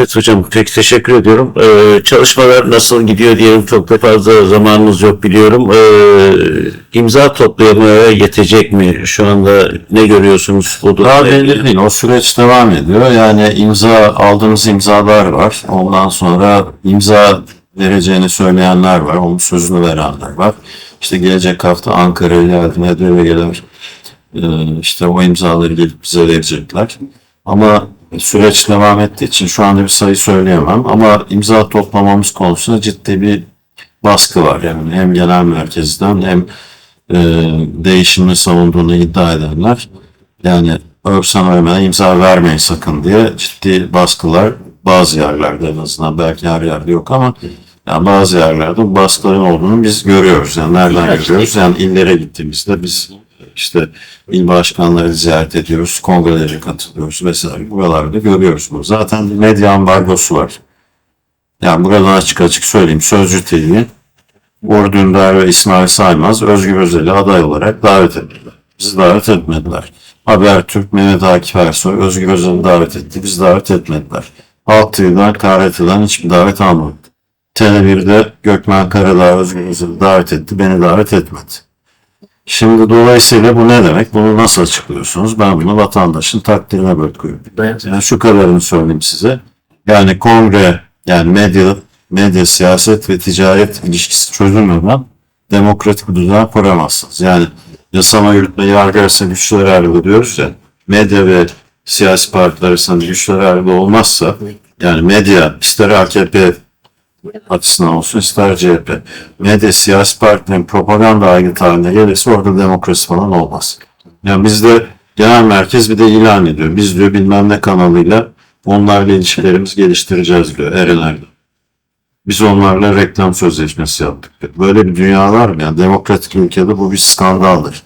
Evet hocam pek teşekkür ediyorum. Ee, çalışmalar nasıl gidiyor diyelim çok da fazla zamanımız yok biliyorum. Ee, imza toplamaya yetecek mi? Şu anda ne görüyorsunuz? Bu Daha belli değil. O süreç devam ediyor. Yani imza aldığımız imzalar var. Ondan sonra imza vereceğini söyleyenler var. Onun sözünü verenler var. İşte gelecek hafta Ankara'ya geldiğinde delegeler e, işte o imzaları gelip bize verecekler. Ama süreç devam ettiği için şu anda bir sayı söyleyemem. Ama imza toplamamız konusunda ciddi bir baskı var. Yani hem genel merkezden hem e, değişimini savunduğunu iddia edenler yani örsen ölmeden imza vermeyin sakın diye ciddi baskılar bazı yerlerde en azından belki her yerde yok ama yani bazı yerlerde baskıların olduğunu biz görüyoruz. Yani nereden görüyoruz? Yani illere gittiğimizde biz işte il başkanları ziyaret ediyoruz, kongrelere katılıyoruz vesaire. Buralarda görüyoruz bunu. Zaten medya ambargosu var. Yani buradan açık açık söyleyeyim. Sözcü TV, Uğur ve İsmail Saymaz Özgür Özel'i aday olarak davet ettiler. Bizi davet etmediler. Habertürk, Mehmet Akif Ersoy, Özgür Özel'i davet etti. Biz davet etmediler. Halk TV'den, KRT'den hiçbir davet almadı. Tele1'de Gökmen Karadağ Özgür Özel'i davet etti. Beni davet etmedi. Şimdi dolayısıyla bu ne demek? Bunu nasıl açıklıyorsunuz? Ben bunu vatandaşın takdirine bırakıyorum. Yani şu kadarını söyleyeyim size. Yani kongre, yani medya, medya, siyaset ve ticaret ilişkisi çözülmeden demokratik bir düzen kuramazsınız. Yani yasama, yürütme, yargı arasında güçler ayrılığı diyoruz ya, medya ve siyasi partiler arasında güçler ayrılığı olmazsa, yani medya ister AKP açısından olsun ister CHP. Medya siyasi partilerin propaganda aygıtı haline gelirse orada demokrasi falan olmaz. Yani bizde genel merkez bir de ilan ediyor. Biz diyor bilmem ne kanalıyla onlarla ilişkilerimizi geliştireceğiz diyor Erener'de. Biz onlarla reklam sözleşmesi yaptık. diyor. Böyle bir dünya var mı? Yani demokratik ülkede bu bir skandaldır.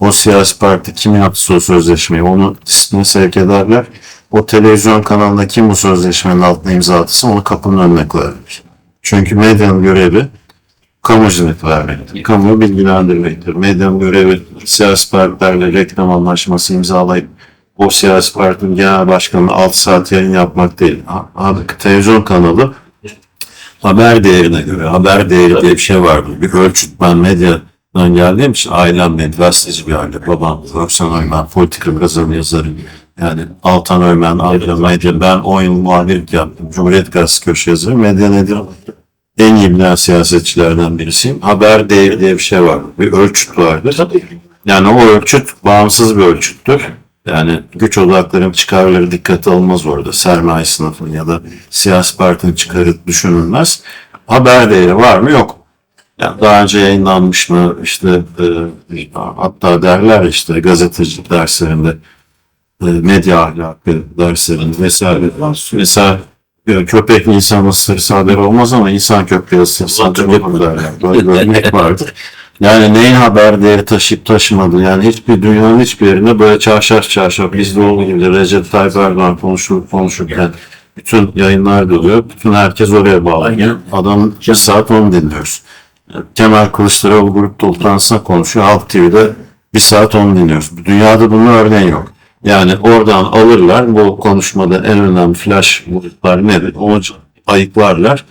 O siyasi parti kim yaptı o sözleşmeyi onu disipline sevk ederler. O televizyon kanalında kim bu sözleşmenin altına imza atırsa onu kapının önüne koyarlar. Çünkü medyanın görevi kamu hizmeti vermektir. Kamuyu bilgilendirmektir. Medyanın görevi siyasi partilerle reklam anlaşması imzalayıp o siyasi partinin genel başkanına 6 saat yayın yapmak değil. Abi televizyon kanalı haber değerine göre, haber değeri diye bir şey vardır. Bir ölçüt ben medyadan geldiğim için ailem medya, gazeteci bir aile. Babam Örsen Oyman, politika yazarı. Yani Altan Oyman, Adem Medya. Ben 10 yıl muhabirlik yaptım. Cumhuriyet Gazetesi köşe yazarı. Medya nedir? En iyi bilen siyasetçilerden birisiyim. Haber değeri diye bir şey var. Bir ölçüt vardır. Yani o ölçüt bağımsız bir ölçüttür. Yani güç odaklarının çıkarları dikkate alınmaz orada. Sermaye sınıfının ya da siyasi partinin çıkarı düşünülmez. Haber değeri var mı? Yok. Yani daha önce yayınlanmış mı? İşte e, hatta derler işte gazetecilik derslerinde medya ahlakı derslerinde vesaire. Mesela e, köpek insan ısırsa haber olmaz ama insan köpeği ısırsa haber olur derler. Böyle bir örnek vardır. Yani neyin haber değeri taşıyıp taşımadığı yani hiçbir dünyanın hiçbir yerinde böyle çarşaf çarşaf bizde olduğu gibi de Recep Tayyip Erdoğan konuşur, konuşurken bütün yayınlar doluyor. Bütün herkes oraya bağlanıyor. Adam bir saat onu dinliyoruz. Kemal Kılıçdaroğlu grup toplantısında konuşuyor. Halk TV'de bir saat onu dinliyoruz. Dünyada bunun örneği yok. Yani oradan alırlar bu konuşmada en önemli flash gruplar nedir? Onu ayıklarlar.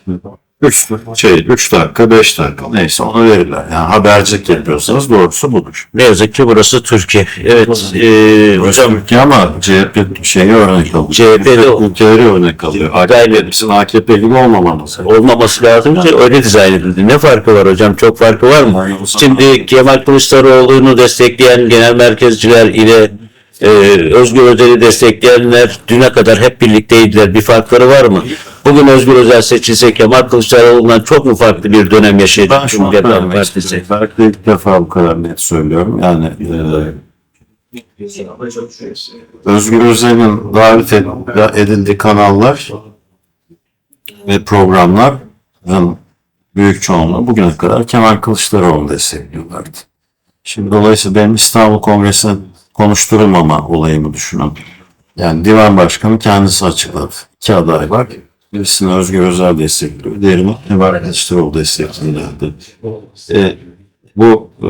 3 şey 3 dakika 5 dakika neyse onu verirler. Yani habercilik yapıyorsanız doğrusu budur. Ne yazık ki burası Türkiye. Evet e, hocam Türkiye ama CHP şeyi örnek alıyor. CHP'de ülkeleri örnek alıyor. AKP, bizim AKP gibi olmamamız. olmaması lazım ki öyle dizayn edildi. Ne farkı var hocam? Çok farkı var mı? Şimdi Kemal Kılıçdaroğlu'nu destekleyen genel merkezciler ile e, Özgür Özel'i destekleyenler düne kadar hep birlikteydiler. Bir farkları var mı? Bugün Özgür Özel seçilse Kemal Kılıçdaroğlu'ndan çok mu farklı bir dönem yaşayacak Ben Halk söylemek Partisi? Belki ilk defa bu kadar net söylüyorum. Yani e, Özgür Özel'in davet ed- edildiği kanallar ve programların büyük çoğunluğu bugüne kadar Kemal Kılıçdaroğlu'nu destekliyorlardı. Şimdi dolayısıyla benim İstanbul Kongresi'ne konuşturulmama olayımı düşünün. Yani divan başkanı kendisi açıkladı. İki aday var. Birisini Özgür Özel destekliyor. Diğerini Kemal Kılıçdaroğlu destekliyorlardı. E, bu e,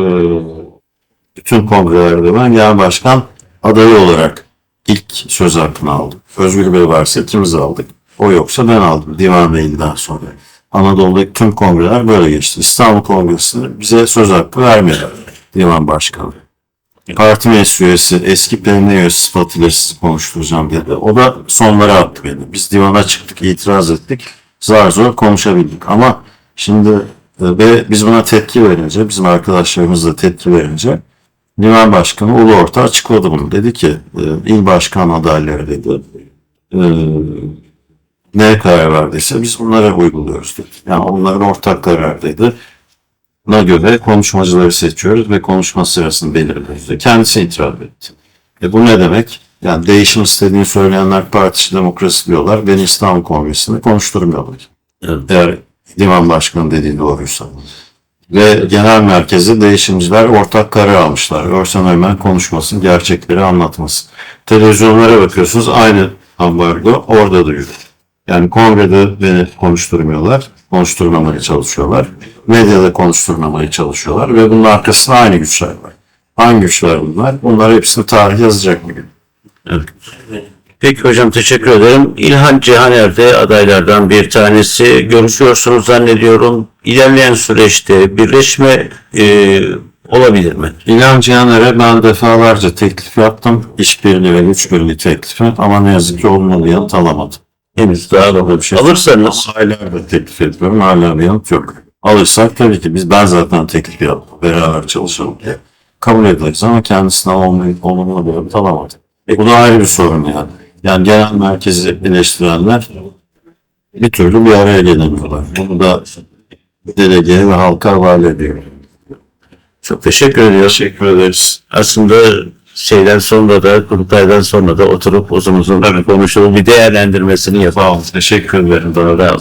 bütün kongrelerde ben genel başkan adayı olarak ilk söz hakkını aldım. Özgür Bey varsa ikimiz aldık. O yoksa ben aldım divan mailinden sonra. Anadolu'daki tüm kongreler böyle geçti. İstanbul Kongresi'nde bize söz hakkı vermedi divan başkanı. Parti meclis üyesi, eski PN üyesi sıfatıyla sizi konuşturacağım dedi. O da sonlara attı beni. Biz divana çıktık, itiraz ettik. Zar zor konuşabildik. Ama şimdi ve biz buna tepki verince, bizim arkadaşlarımız da tepki verince Divan Başkanı Ulu Orta açıkladı bunu. Dedi ki e, il başkan adayları dedi. E, ne karar verdiyse biz bunlara uyguluyoruz dedi. Yani onların ortak karardaydı. Buna göre konuşmacıları seçiyoruz ve konuşma sırasını belirliyoruz. Kendisi itiraz etti. E bu ne demek? Yani değişim istediğini söyleyenler partisi demokrasi diyorlar. Beni İstanbul Kongresi'nde konuşturmuyorlar. Evet. Eğer divan başkanı dediği doğruysa. Ve genel merkezde değişimciler ortak karar almışlar. Örsen Ömer konuşmasın, gerçekleri anlatmasın. Televizyonlara bakıyorsunuz aynı ambargo orada duyuyor. Yani kongrede beni konuşturmuyorlar, konuşturmamaya çalışıyorlar. Medyada konuşturmamaya çalışıyorlar ve bunun arkasında aynı güçler var. Hangi güçler bunlar? Bunlar hepsini tarih yazacak bir gün. Evet. Peki hocam teşekkür ederim. İlhan Cihaner de adaylardan bir tanesi. Görüşüyorsunuz zannediyorum. İlerleyen süreçte birleşme e, olabilir mi? İlhan Cihaner'e ben defalarca teklif yaptım. İşbirliği ve güç birliği teklifi ama ne yazık ki olmalı yanıt alamadım. Henüz daha da bir şey. alırsanız Aylardır teklif ediyorum. Hala bir yanıt yok. Alırsak tabii ki biz ben zaten teklif yaptım. Beraber çalışalım diye. Kabul ederiz ama kendisinden olumlu, olumlu bir yanıt alamadım. Bu da ayrı bir sorun yani. Yani genel merkezi eleştirenler bir türlü bir araya gelemiyorlar. Bunu da delegeye ve halka havale ediyor. çok teşekkür ediyorum. Teşekkür ederiz. Aslında şeyden sonra da kurultaydan sonra da oturup uzun uzun konuşulup bir değerlendirmesini yapalım. Sağ olun. Teşekkür ederim. Daha da